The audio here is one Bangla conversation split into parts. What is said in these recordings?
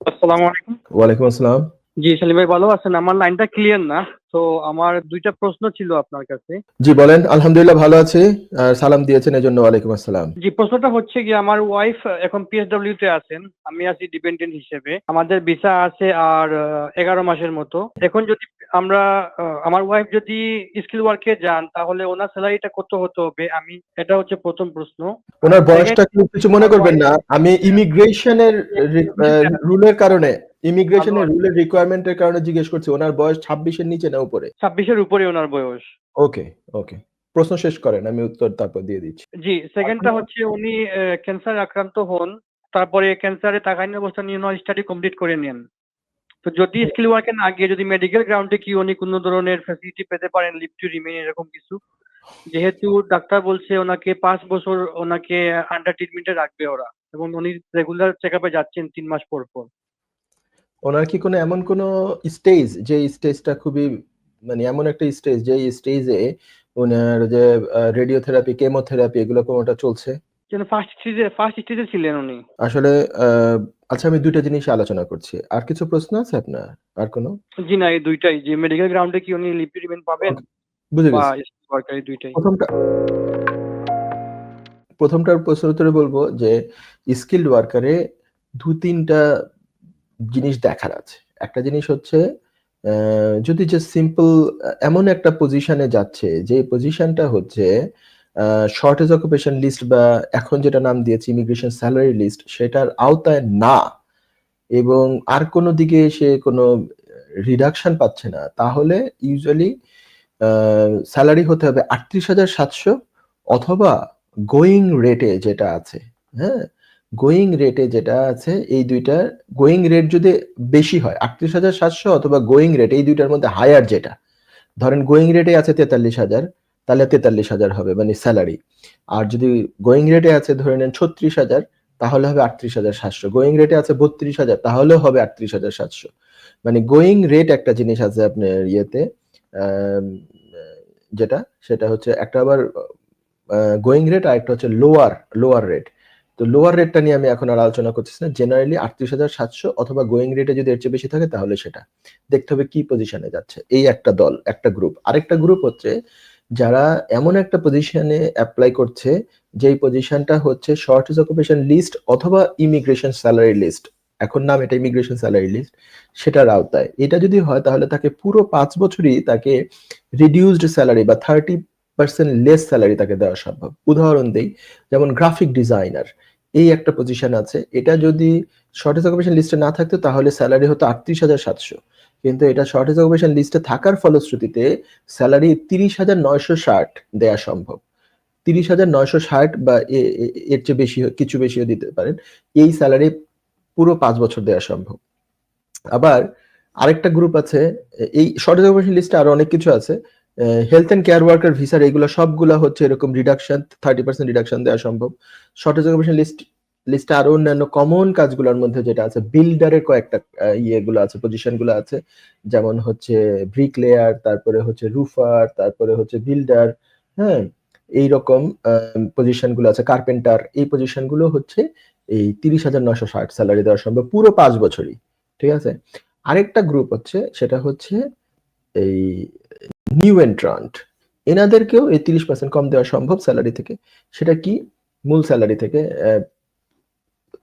আসসালামু আলাইকুম। ওয়ালাইকুম আসসালাম। জি সালিম ভাই ভালো আছেন? আমার লাইনটা ক্লিয়ার না। তো আমার দুইটা প্রশ্ন ছিল আপনার কাছে। জি বলেন। আলহামদুলিল্লাহ ভালো আছি আর সালাম দিয়েছেন এজন্য ওয়ালাইকুম আসসালাম। জি প্রশ্নটা হচ্ছে কি আমার ওয়াইফ এখন পিএসডব্লিউ তে আছেন আমি আছি ডিপেন্ডেন্ট হিসেবে। আমাদের ভিসা আছে আর এগারো মাসের মতো। এখন যদি আমরা আমার ওয়াইফ যদি স্কিল ওয়ার্কে যান তাহলে ওনার স্যালারিটা কত হতে হবে? আমি এটা হচ্ছে প্রথম প্রশ্ন। ওনার বয়সটা কিছু মনে করবেন না। আমি ইমিগ্রেশনের রুলের কারণে ইমিগ্রেশনের রুলের রিকোয়ারমেন্টের কারণে জিজ্ঞেস করছি ওনার বয়স ছাব্বিশের নিচে না উপরে? ছাব্বিশের উপরে ওনার বয়স। ওকে ওকে। প্রশ্ন শেষ করেন আমি উত্তর তারপর দিয়ে দিচ্ছি। জি সেকেন্ডটা হচ্ছে উনি ক্যান্সার আক্রান্ত হন তারপরে ক্যান্সারে থাকালীন অবস্থা নিয়ে ওনার স্টাডি কমপ্লিট করে নেন। তো যদি স্কিল ওয়ার্কে না গিয়ে যদি মেডিকেল গ্রাউন্ডে কি উনি কোনো ধরনের ফ্যাসিলিটি পেতে পারেন লিভ টু রিমেইন এরকম কিছু যেহেতু ডাক্তার বলছে ওনাকে পাঁচ বছর ওনাকে আন্ডার ট্রিটমেন্টে রাখবে ওরা এবং উনি রেগুলার চেক আপে যাচ্ছেন তিন মাস পর পর। ওনার কি কোনো এমন কোনো স্টেজ যে স্টেজটা খুবই মানে এমন একটা স্টেজ যে স্টেজে ওনার যে রেডিওথেরাপি কেমোথেরাপি এগুলো কোনোটা চলছে? ফার্স্ট স্টেজে ফার্স্ট স্টেজে ছিলেন উনি। আসলে আচ্ছা আমি দুইটা জিনিস আলোচনা করছি। আর কিছু প্রশ্ন আছে আপনার? আর কোনো? জি না এই দুইটাই। যে মেডিকেল গ্রাউন্ডে কি উনি লিভ টু রিমেইন পাবেন বুঝে গেছি। স্কিল দুইটাই। প্রথমটা প্রথমটার প্রশ্ন উত্তরে বলব যে স্কিল্ড ওয়ার্কারে দু তিনটা জিনিস দেখার আছে। একটা জিনিস হচ্ছে যদি যে সিম্পল এমন একটা পজিশনে যাচ্ছে, যে পজিশনটা হচ্ছে শর্টেজ অকুপেশন লিস্ট বা এখন যেটা নাম দিয়েছে ইমিগ্রেশন স্যালারি লিস্ট সেটার আওতায় না এবং আর কোনো দিকে সে কোনো রিডাকশন পাচ্ছে না, তাহলে ইউজুয়ালি স্যালারি হতে হবে আটত্রিশ হাজার সাতশো অথবা গোয়িং রেটে যেটা আছে হ্যাঁ? গোয়িং রেটে যেটা আছে, এই দুইটার গোয়িং রেট যদি বেশি হয়, আটত্রিশ হাজার সাতশো অথবা গোয়িং রেট এই দুইটার মধ্যে হায়ার যেটা, ধরেন গোয়িং রেটে আছে তেতাল্লিশ হাজার, তাহলে তেতাল্লিশ হাজার হবে মানে স্যালারি আর যদি গোয়িং রেটে আছে ধরে নেন ছত্রিশ হাজার, তাহলে হবে আটত্রিশ হাজার সাতশো। গোয়িং রেটে আছে বত্রিশ হাজার, তাহলেও হবে আটত্রিশ হাজার সাতশো। মানে গোয়িং রেট একটা জিনিস আছে আপনার ইয়েতে যেটা, সেটা হচ্ছে একটা আবার গোয়িং রেট আর একটা হচ্ছে লোয়ার লোয়ার রেট তো লোয়ার রেটটা নিয়ে আমি এখন আর আলোচনা করতেছি না। জেনারেলি আটত্রিশ হাজার সাতশো অথবা গোয়িং রেটে যদি এর চেয়ে বেশি থাকে তাহলে সেটা। দেখতে হবে কি পজিশনে যাচ্ছে এই একটা দল, একটা গ্রুপ আরেকটা গ্রুপ হচ্ছে যারা এমন একটা পজিশনে অ্যাপ্লাই করছে যেই পজিশনটা হচ্ছে শর্ট শর্টেজ অকুপেশন লিস্ট অথবা ইমিগ্রেশন স্যালারি লিস্ট এখন নাম এটা ইমিগ্রেশন স্যালারি লিস্ট সেটার আওতায়। এটা যদি হয় তাহলে তাকে পুরো পাঁচ বছরই তাকে রিডিউসড স্যালারি বা থার্টি পার্সেন্ট লেস স্যালারি তাকে দেওয়া সম্ভব। উদাহরণ দেই, যেমন গ্রাফিক ডিজাইনার এই একটা পজিশন আছে। এটা যদি শর্টেজ অকুপেশন লিস্টে না থাকতো, তাহলে স্যালারি হতো আটত্রিশ হাজার সাতশো। কিন্তু এটা শর্টেজ অকুপেশন লিস্টে থাকার ফলশ্রুতিতে স্যালারি তিরিশ হাজার নয়শো ষাট দেওয়া সম্ভব। তিরিশ হাজার নয়শো ষাট বা এর চেয়ে বেশি কিছু বেশিও দিতে পারেন। এই স্যালারি পুরো পাঁচ বছর দেওয়া সম্ভব। আবার আরেকটা গ্রুপ আছে, এই শর্টেজ অকুপেশন লিস্টে আরও অনেক কিছু আছে। হেলথ এন্ড কেয়ার ওয়ার্কার ভিসার এগুলো সবগুলো হচ্ছে এরকম রিডাকশন থার্টি পার্সেন্ট রিডাকশন দেওয়া সম্ভব। শর্টেজ অকুপেশন লিস্ট লিস্টে আরও অন্যান্য কমন কাজগুলোর মধ্যে যেটা আছে বিল্ডারের কয়েকটা ইয়েগুলো আছে পজিশনগুলো আছে। যেমন হচ্ছে ব্রিক লেয়ার তারপরে হচ্ছে রুফার তারপরে হচ্ছে বিল্ডার হ্যাঁ এইরকম পজিশনগুলো আছে কার্পেন্টার এই পজিশনগুলো হচ্ছে এই তিরিশ হাজার নশো ষাট স্যালারি দেওয়া সম্ভব পুরো পাঁচ বছরই, ঠিক আছে? আরেকটা গ্রুপ হচ্ছে, সেটা হচ্ছে এই নিউ এন্ট্রান্ট এনাদেরকেও এই তিরিশ পার্সেন্ট কম দেওয়া সম্ভব স্যালারি থেকে। সেটা কি? মূল স্যালারি থেকে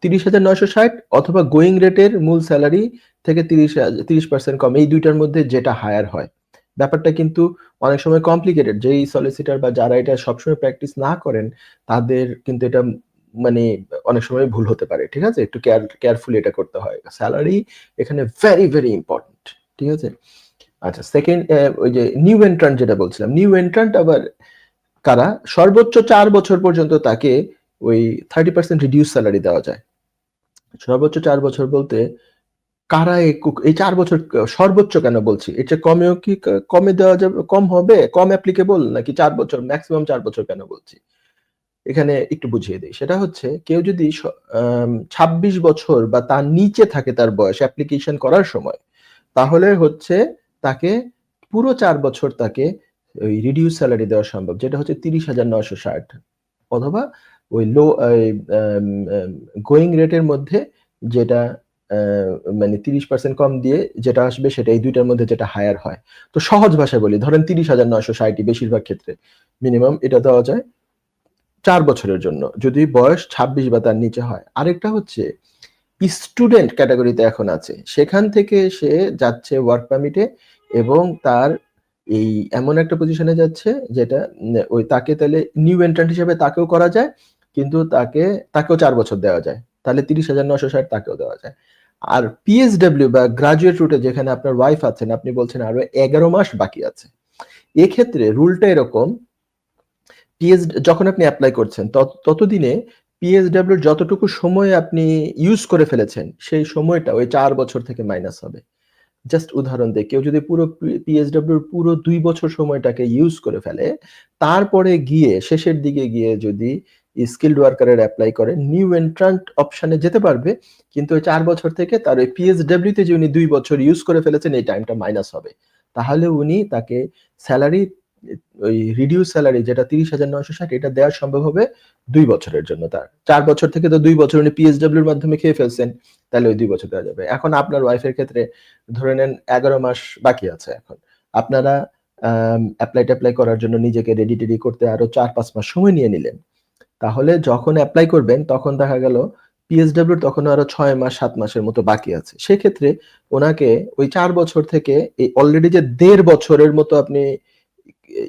তিরিশ হাজার নয়শো ষাট অথবা গোয়িং রেটের মূল স্যালারি থেকে তিরিশ তিরিশ পার্সেন্ট কম। এই দুইটার মধ্যে যেটা হায়ার হয়। ব্যাপারটা কিন্তু অনেক সময় কমপ্লিকেটেড যেই সলিসিটার বা যারা এটা সবসময় প্র্যাকটিস না করেন, তাদের কিন্তু এটা মানে অনেক সময় ভুল হতে পারে। ঠিক আছে? একটু কেয়ার কেয়ারফুলি এটা করতে হয়। স্যালারি এখানে ভেরি ভেরি ইম্পর্টেন্ট ঠিক আছে? আচ্ছা সেকেন্ড ওই যে নিউ এন্ট্রান্ট যেটা বলছিলাম নিউ এন্ট্রান্ট আবার কারা? সর্বোচ্চ চার বছর পর্যন্ত তাকে ওই থার্টি পার্সেন্ট রিডিউস স্যালারি দেওয়া যায়। সর্বোচ্চ চার বছর বলতে কারা এই চার বছর সর্বোচ্চ কেন বলছি? এটা কমেও কি কমে দেওয়া যাবে, কম হবে? কম অ্যাপ্লিকেবল নাকি চার বছর ম্যাক্সিমাম চার বছর কেন বলছি? এখানে একটু বুঝিয়ে দিই। সেটা হচ্ছে, কেউ যদি ছাব্বিশ বছর বা তার নিচে থাকে তার বয়স অ্যাপ্লিকেশন করার সময়, তাহলে হচ্ছে তাকে পুরো চার বছর তাকে ওই রিডিউস স্যালারি দেওয়া সম্ভব, যেটা হচ্ছে তিরিশ হাজার নয়শো ষাট। অথবা ওই লো গোয়িং রেটের মধ্যে যেটা মানে তিরিশ পার্সেন্ট কম দিয়ে যেটা আসবে সেটা এই দুইটার মধ্যে যেটা হায়ার হয়। তো সহজ ভাষায় বলি, ধরেন তিরিশ হাজার নয়শো ষাটই বেশিরভাগ ক্ষেত্রে মিনিমাম এটা দেওয়া যায় চার বছরের জন্য। যদি বয়স ছাব্বিশ বা তার নিচে হয়। আরেকটা হচ্ছে স্টুডেন্ট ক্যাটাগরিতে এখন আছে। সেখান থেকে সে যাচ্ছে ওয়ার্ক পারমিটে এবং তার এই এমন একটা পজিশনে যাচ্ছে যেটা ওই তাকে তাহলে নিউ এন্ট্রান্ট হিসেবে তাকেও করা যায়, কিন্তু তাকে, তাকেও চার বছর দেওয়া যায়। তাহলে তিরিশ হাজার নশো ষাট তাকেও দেওয়া যায়। আর পিএসডব্লিউ বা গ্রাজুয়েট রুটে যেখানে আপনার ওয়াইফ আছেন, আপনি বলছেন আরও এগারো মাস বাকি আছে। এক্ষেত্রে রুলটা এরকম পিএস যখন আপনি অ্যাপ্লাই করছেন, তত- ততদিনে পিএসডব্লিউর যতটুকু সময় আপনি ইউজ করে ফেলেছেন, সেই সময়টা ওই চার বছর থেকে মাইনাস হবে। জাস্ট উদাহরণ দিয়ে, কেউ যদি পুরো পিএসডব্লিউর পুরো দুই বছর সময়টাকে ইউজ করে ফেলে, তারপরে গিয়ে, শেষের দিকে গিয়ে যদি স্কিল্ড ওয়ার্কারের অ্যাপ্লাই করে নিউ এন্ট্রান্ট অপশানে যেতে পারবে, কিন্তু ওই চার বছর থেকে তার ওই পিএসডব্লিউতে যে উনি দুই বছর ইউজ করে ফেলেছেন, এই টাইমটা মাইনাস হবে। তাহলে উনি তাকে স্যালারি ওই রিডিউস স্যালারি যেটা তিরিশ হাজার নয়শো ষাট, এটা দেওয়া সম্ভব হবে দুই বছরের জন্য তার। চার বছর থেকে তো দুই বছর উনি পিএসডব্লিউর মাধ্যমে খেয়ে ফেলছেন, তাহলে ওই দুই বছর দেওয়া যাবে। এখন আপনার ওয়াইফের ক্ষেত্রে ধরে নেন এগারো মাস বাকি আছে এখন। আপনারা অ্যাপ্লাই ট্যাপ্লাই করার জন্য নিজেকে রেডি টেডি করতে আরও চার পাঁচ মাস সময় নিয়ে নিলেন। তাহলে যখন অ্যাপ্লাই করবেন, তখন দেখা গেল পিএসডব্লিউর তখন আরও ছয় মাস, সাত মাসের মতো বাকি আছে। সেক্ষেত্রে ওনাকে ওই চার বছর থেকে এই অলরেডি যে দেড় বছরের মতো আপনি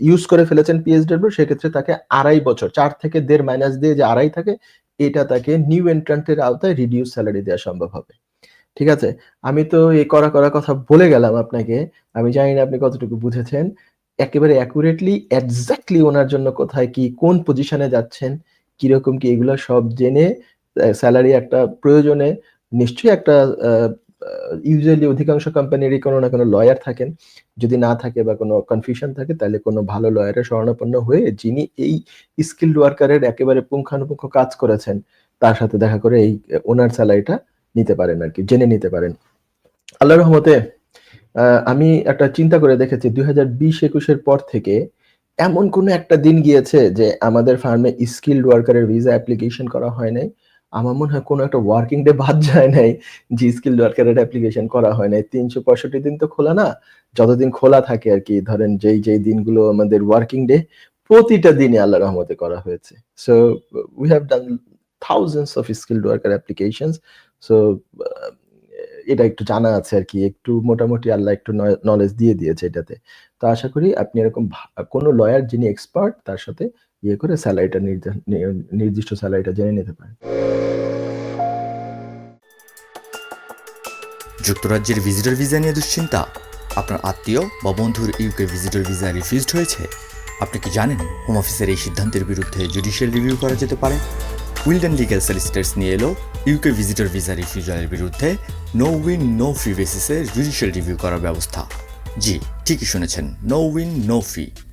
ইউজ করে ফেলেছেন পিএসডব্লিউ সেক্ষেত্রে তাকে আড়াই বছর, চার থেকে দেড় মাইনাস দিয়ে যে আড়াই থাকে, এটা তাকে নিউ এন্ট্রান্টের আওতায় রিডিউস স্যালারি দেওয়া সম্ভব হবে। ঠিক আছে? আমি তো এই করা করা কথা বলে গেলাম আপনাকে। আমি জানি না আপনি কতটুকু বুঝেছেন। একেবারে অ্যাকুরেটলি এক্স্যাক্টলি ওনার জন্য কোথায় কি, কোন পজিশনে যাচ্ছেন, কীরকম কি এগুলো সব জেনে স্যালারি একটা প্রয়োজনে নিশ্চয়ই একটা ইউজুয়ালি অধিকাংশ কোম্পানিরই কোনো না কোনো লয়ার থাকেন। যদি না থাকে বা কোনো কনফিউশন থাকে, তাহলে কোনো ভালো লয়ারের শরণাপন্ন হয়ে যিনি এই স্কিল্ড ওয়ার্কারের একেবারে পুঙ্খানুপুঙ্খ কাজ করেছেন, তার সাথে দেখা করে এই ওনার স্যালারিটা নিতে পারেন আর কি, জেনে নিতে পারেন। আল্লাহ রহমতে আমি একটা চিন্তা করে দেখেছি, দুই হাজার বিশ একুশের পর থেকে এমন কোনো একটা দিন গিয়েছে যে আমাদের ফার্মে স্কিল্ড ওয়ার্কারের ভিসা অ্যাপ্লিকেশন করা হয় নাই। আমার মনে হয় কোনো একটা ওয়ার্কিং ডে বাদ যায় নাই, যে স্কিল্ড ওয়ার্কারের অ্যাপ্লিকেশন করা হয় নাই। তিনশো পঁয়ষট্টি দিন তো খোলা না? যতদিন খোলা থাকে আর কি, ধরেন যেই যেই দিনগুলো আমাদের ওয়ার্কিং ডে প্রতিটা দিনে আল্লাহ রহমতে করা হয়েছে। So we have done thousands of skilled worker applications so এটা একটু জানা আছে আর কি, একটু মোটামুটি আল্লাহ একটু নলেজ দিয়ে দিয়েছে এটাতে। তো আশা করি আপনি এরকম কোনো লয়ার যিনি এক্সপার্ট তার সাথে ইয়ে করে স্যালারিটা নির্দিষ্ট স্যালারিটা জেনে নিতে পারেন যুক্তরাজ্যের ভিজিটর ভিসা নিয়ে দুশ্চিন্তা? আপনার আত্মীয় বা বন্ধুর ইউকে ভিজিটর ভিসা রিফিউজড হয়েছে? আপনি কি জানেন হোম অফিসের এই সিদ্ধান্তের বিরুদ্ধে জুডিশিয়াল রিভিউ করা যেতে পারে? উইলডেন লিগ্যাল সলিসিটার্স নিয়ে এলো ইউকে ভিজিটর ভিসা রিফিউজালের বিরুদ্ধে নো উইন নো ফি বেসিসে জুডিশিয়াল রিভিউ করার ব্যবস্থা। জি, ঠিকই শুনেছেন নো উইন নো ফি